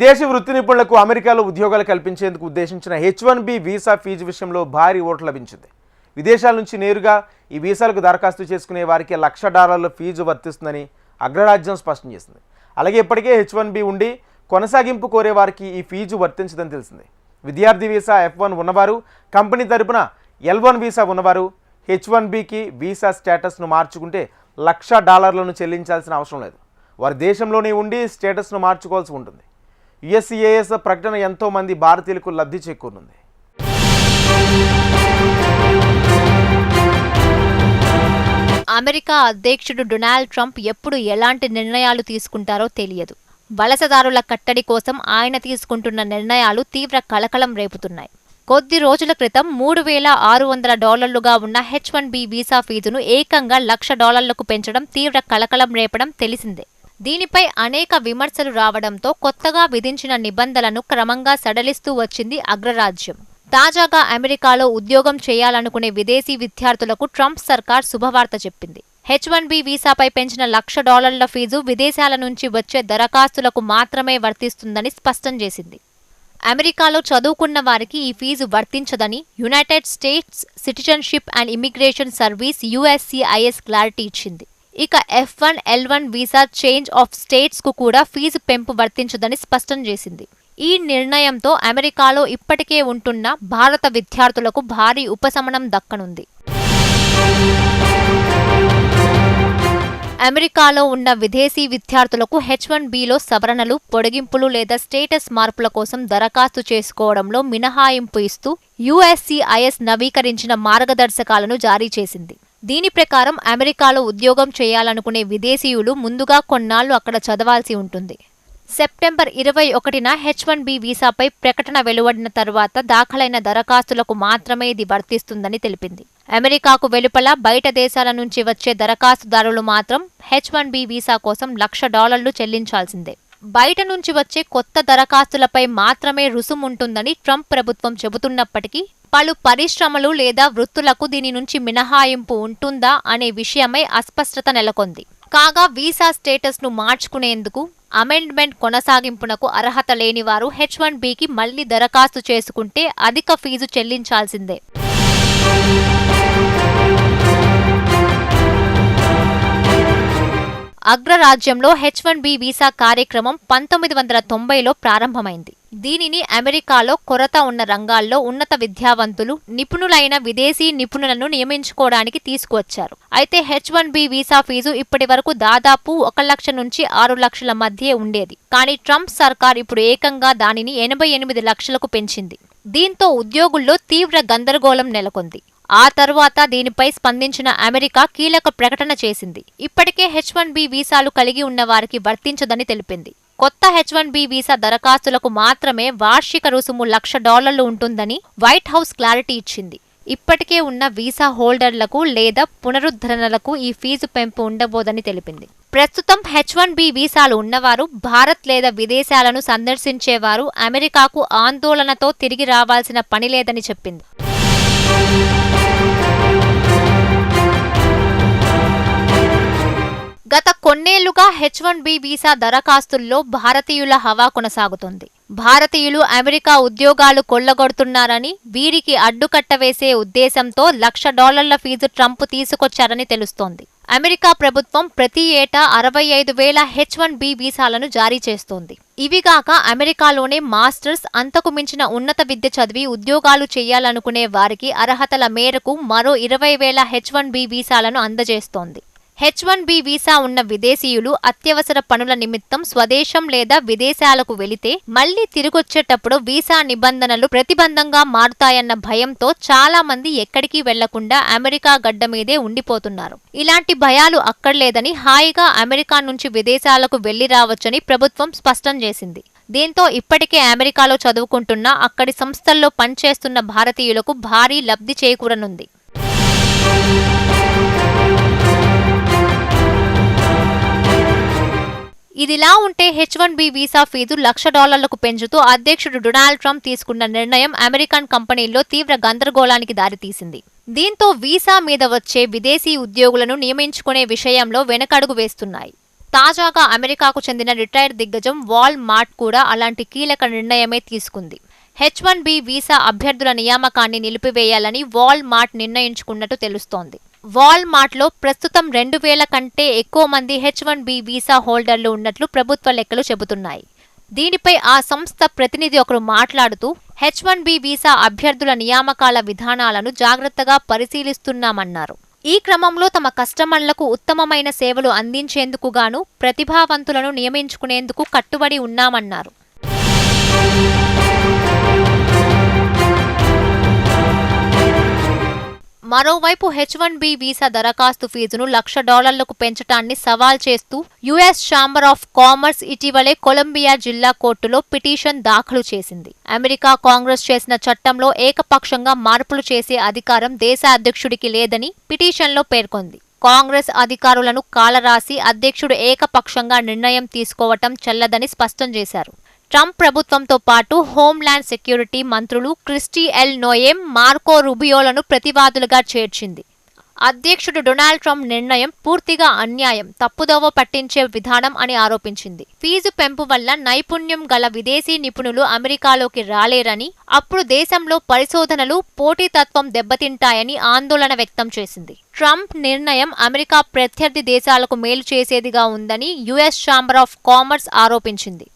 విదేశీ వృత్తి నిపుణులకు అమెరికాలో ఉద్యోగాలు కల్పించేందుకు ఉద్దేశించిన H one B visa fee విషయంలో భారీ ఓటు లభించింది. విదేశాల నుంచి నేరుగా ఈ వీసాలకు దరఖాస్తు చేసుకునే వారికి లక్ష డాలర్ల ఫీజు వర్తిస్తుందని అగ్రరాజ్యం స్పష్టం చేసింది. అలాగే ఇప్పటికే హెచ్ వన్ బి ఉండి కొనసాగింపు కోరే వారికి ఈ ఫీజు వర్తించదని తెలిసింది. విద్యార్థి వీసా ఎఫ్ వన్ ఉన్నవారు కంపెనీ తరపున ఎల్ వన్ వీసా ఉన్నవారు హెచ్ వన్ బికి వీసా స్టేటస్ను మార్చుకుంటే లక్ష డాలర్లను చెల్లించాల్సిన అవసరం లేదు. వారి దేశంలోనే ఉండి స్టేటస్ను మార్చుకోవాల్సి ఉంటుంది. యుఎస్సిఏఎస్ ప్రకటన ఎంతో మంది భారతీయులకు లబ్ధి చేకూరుంది అమెరికా అధ్యక్షుడు డొనాల్డ్ ట్రంప్ ఎప్పుడు ఎలాంటి నిర్ణయాలు తీసుకుంటారో తెలియదు. వలసదారుల కట్టడి కోసం ఆయన తీసుకుంటున్న నిర్ణయాలు తీవ్ర కలకలం రేపుతున్నాయి. కొద్ది రోజుల క్రితం మూడు వేల ఆరు వందల డాలర్లుగా ఉన్న హెచ్ వన్ బి వీసా ఫీజును ఏకంగా లక్ష డాలర్లకు పెంచడం తీవ్ర కలకలం రేపడం తెలిసిందే. దీనిపై అనేక విమర్శలు రావడంతో కొత్తగా విధించిన నిబంధనలను క్రమంగా సడలిస్తూ వచ్చింది అగ్రరాజ్యం. తాజాగా అమెరికాలో ఉద్యోగం చేయాలనుకునే విదేశీ విద్యార్థులకు ట్రంప్ సర్కార్ శుభవార్త చెప్పింది. హెచ్ వన్ బి వీసాపై పెంచిన లక్ష డాలర్ల ఫీజు విదేశాల నుంచి వచ్చే దరఖాస్తులకు మాత్రమే వర్తిస్తుందని స్పష్టం చేసింది. అమెరికాలో చదువుకున్న వారికి ఈ fee వర్తించదని United States citizenship and immigration service USCIS clarity ఇచ్చింది. ఇక F one L one visa change of స్టేట్స్కు కూడా ఫీజు పెంపు వర్తించదని స్పష్టం చేసింది. ఈ నిర్ణయంతో అమెరికాలో ఇప్పటికే ఉంటున్న భారత విద్యార్థులకు భారీ ఉపశమనం దక్కనుంది. అమెరికాలో ఉన్న విదేశీ విద్యార్థులకు హెచ్ వన్ బిలో సవరణలు పొడిగింపులు లేదా స్టేటస్ మార్పుల కోసం దరఖాస్తు చేసుకోవడంలో మినహాయింపు ఇస్తూ యుఎస్సిఐఎస్ నవీకరించిన మార్గదర్శకాలను జారీ చేసింది. దీని ప్రకారం అమెరికాలో ఉద్యోగం చేయాలనుకునే విదేశీయులు ముందుగా కొన్నాళ్ళు అక్కడ చదవాల్సి ఉంటుంది. సెప్టెంబర్ ఇరవై ఒకటిన హెచ్ వన్ బి వీసాపై ప్రకటన వెలువడిన తర్వాత దాఖలైన దరఖాస్తులకు మాత్రమే ఇది వర్తిస్తుందని తెలిపింది. అమెరికాకు వెలుపల బయట దేశాల నుంచి వచ్చే దరఖాస్తుదారులు మాత్రం హెచ్ వన్ బి వీసా కోసం లక్ష డాలర్లు చెల్లించాల్సిందే. బయట నుంచి వచ్చే కొత్త దరఖాస్తులపై మాత్రమే రుసుము ఉంటుందని ట్రంప్ ప్రభుత్వం చెబుతున్నప్పటికీ పలు పరిశ్రమలు లేదా వృత్తులకు దీని నుంచి మినహాయింపు ఉంటుందా అనే విషయమై అస్పష్టత నెలకొంది. కాగా వీసా స్టేటస్ను మార్చుకునేందుకు అమెండ్మెంట్ కొనసాగింపునకు అర్హత లేని వారు హెచ్ వన్ బికి మళ్ళీ దరఖాస్తు చేసుకుంటే అధిక ఫీజు చెల్లించాల్సిందే. అగ్రరాజ్యంలో హెచ్ వన్ బి వీసా కార్యక్రమం పంతొమ్మిది వందల తొంభైలో ప్రారంభమైంది. దీనిని అమెరికాలో కొరత ఉన్న రంగాల్లో ఉన్నత విద్యావంతులు నిపుణులైన విదేశీ నిపుణులను నియమించుకోవడానికి తీసుకువచ్చారు. అయితే H one B visa fee ఇప్పటి వరకు దాదాపు ఒక లక్ష నుంచి ఆరు లక్షల మధ్య ఉండేది. కానీ ట్రంప్ సర్కార్ ఇప్పుడు ఏకంగా దానిని ఎనభై ఎనిమిది లక్షలకు పెంచింది. దీంతో ఉద్యోగుల్లో తీవ్ర గందరగోళం నెలకొంది. ఆ తర్వాత దీనిపై స్పందించిన అమెరికా కీలక ప్రకటన చేసింది. ఇప్పటికే హెచ్ వన్ బి వీసాలు కలిగి ఉన్న వారికి వర్తించదని తెలిపింది. కొత్త హెచ్ వన్ బి వీసా దరఖాస్తులకు మాత్రమే వార్షిక రుసుము లక్ష డాలర్లు ఉంటుందని వైట్ హౌస్ క్లారిటీ ఇచ్చింది. ఇప్పటికే ఉన్న వీసా హోల్డర్లకు లేదా పునరుద్ధరణలకు ఈ ఫీజు పెంపు ఉండబోదని తెలిపింది. ప్రస్తుతం హెచ్ వన్ బి వీసాలు ఉన్నవారు భారత్ లేదా విదేశాలను సందర్శించేవారు అమెరికాకు ఆందోళనతో తిరిగి రావాల్సిన పని లేదని చెప్పింది. కొన్నేళ్ళుగా హెచ్ వన్ బి వీసా దరఖాస్తుల్లో భారతీయుల హవా కొనసాగుతుంది. భారతీయులు అమెరికా ఉద్యోగాలు కొల్లగొడుతున్నారని వీరికి అడ్డుకట్ట వేసే ఉద్దేశంతో లక్ష డాలర్ల ఫీజు ట్రంప్ తీసుకొచ్చారని తెలుస్తోంది. అమెరికా ప్రభుత్వం ప్రతి ఏటా అరవై ఐదు వేల హెచ్ వన్ బి వీసాలను జారీ చేస్తోంది. ఇవిగాక అమెరికాలోనే మాస్టర్స్ అంతకు మించిన ఉన్నత విద్య చదివి ఉద్యోగాలు చేయాలనుకునే వారికి అర్హతల మేరకు మరో ఇరవై వేల హెచ్ వన్ బి వీసాలను అందజేస్తోంది. హెచ్ వన్ బి వీసా ఉన్న విదేశీయులు అత్యవసర పనుల నిమిత్తం స్వదేశం లేదా విదేశాలకు వెళితే మళ్ళీ తిరిగొచ్చేటప్పుడు వీసా నిబంధనలు ప్రతిబంధంగా మారుతాయన్న భయంతో చాలా మంది ఎక్కడికి వెళ్ళకుండా అమెరికా గడ్డ మీదే ఉండిపోతున్నారు. ఇలాంటి భయాలు అక్కర్లేదని హాయిగా అమెరికా నుంచి విదేశాలకు వెళ్ళి రావచ్చని ప్రభుత్వం స్పష్టం చేసింది. దీంతో ఇప్పటికే అమెరికాలో చదువుకుంటున్న అక్కడి సంస్థల్లో పనిచేస్తున్న భారతీయులకు భారీ లబ్ధి చేకూరనుంది. ఇదిలా ఉంటే H one B visa fee lakh డాలర్లకు పెంచుతూ అధ్యక్షుడు డొనాల్డ్ ట్రంప్ తీసుకున్న నిర్ణయం అమెరికన్ కంపెనీల్లో తీవ్ర గందరగోళానికి దారితీసింది. దీంతో వీసా మీద వచ్చే విదేశీ ఉద్యోగులను నియమించుకునే విషయంలో వెనకడుగు వేస్తున్నాయి. తాజాగా అమెరికాకు చెందిన రిటైర్డ్ దిగ్గజం వాల్ మార్ట్ కూడా అలాంటి కీలక నిర్ణయమే తీసుకుంది. హెచ్ వన్ బి వీసా అభ్యర్థుల నియామకాన్ని నిలిపివేయాలని వాల్ మార్ట్ నిర్ణయించుకున్నట్టు తెలుస్తోంది. వాల్మార్ట్లో ప్రస్తుతం రెండు వేల కంటే ఎక్కువ మంది హెచ్ వన్ బి వీసా హోల్డర్లు ఉన్నట్లు ప్రభుత్వ లెక్కలు చెబుతున్నాయి. దీనిపై ఆ సంస్థ ప్రతినిధి ఒకరు మాట్లాడుతూ హెచ్ వన్ బి వీసా అభ్యర్థుల నియామకాల విధానాలను జాగ్రత్తగా పరిశీలిస్తున్నామన్నారు. ఈ క్రమంలో తమ కస్టమర్లకు ఉత్తమమైన సేవలు అందించేందుకుగాను ప్రతిభావంతులను నియమించుకునేందుకు కట్టుబడి ఉన్నామన్నారు. మరోవైపు హెచ్ వన్ బి వీసా దరఖాస్తు ఫీజును లక్ష డాలర్లకు పెంచడాన్ని సవాల్ చేస్తూ యుఎస్ ఛాంబర్ ఆఫ్ కామర్స్ ఇటీవలే కొలంబియా జిల్లా కోర్టులో పిటిషన్ దాఖలు చేసింది. అమెరికా కాంగ్రెస్ చేసిన చట్టంలో ఏకపక్షంగా మార్పులు చేసే అధికారం దేశ అధ్యక్షుడికి లేదని పిటిషన్లో పేర్కొంది. కాంగ్రెస్ అధికారులను కాలరాసి అధ్యక్షుడు ఏకపక్షంగా నిర్ణయం తీసుకోవటం చెల్లదని స్పష్టం చేశారు. ట్రంప్ ప్రభుత్వంతో పాటు హోంల్యాండ్ సెక్యూరిటీ మంత్రులు క్రిస్టీ ఎల్ నోయెం మార్కో రుబియోలను ప్రతివాదులుగా చేర్చింది. అధ్యక్షుడు డొనాల్డ్ ట్రంప్ నిర్ణయం పూర్తిగా అన్యాయం తప్పుదోవ పట్టించే విధానం అని ఆరోపించింది. ఫీజు పెంపు వల్ల నైపుణ్యం గల విదేశీ నిపుణులు అమెరికాలోకి రాలేరని అప్పుడు దేశంలో పరిశోధనలు పోటీతత్వం దెబ్బతింటాయని ఆందోళన వ్యక్తం చేసింది. ట్రంప్ నిర్ణయం అమెరికా ప్రత్యర్థి దేశాలకు మేలు చేసేదిగా ఉందని యుఎస్ ఛాంబర్ ఆఫ్ కామర్స్ ఆరోపించింది.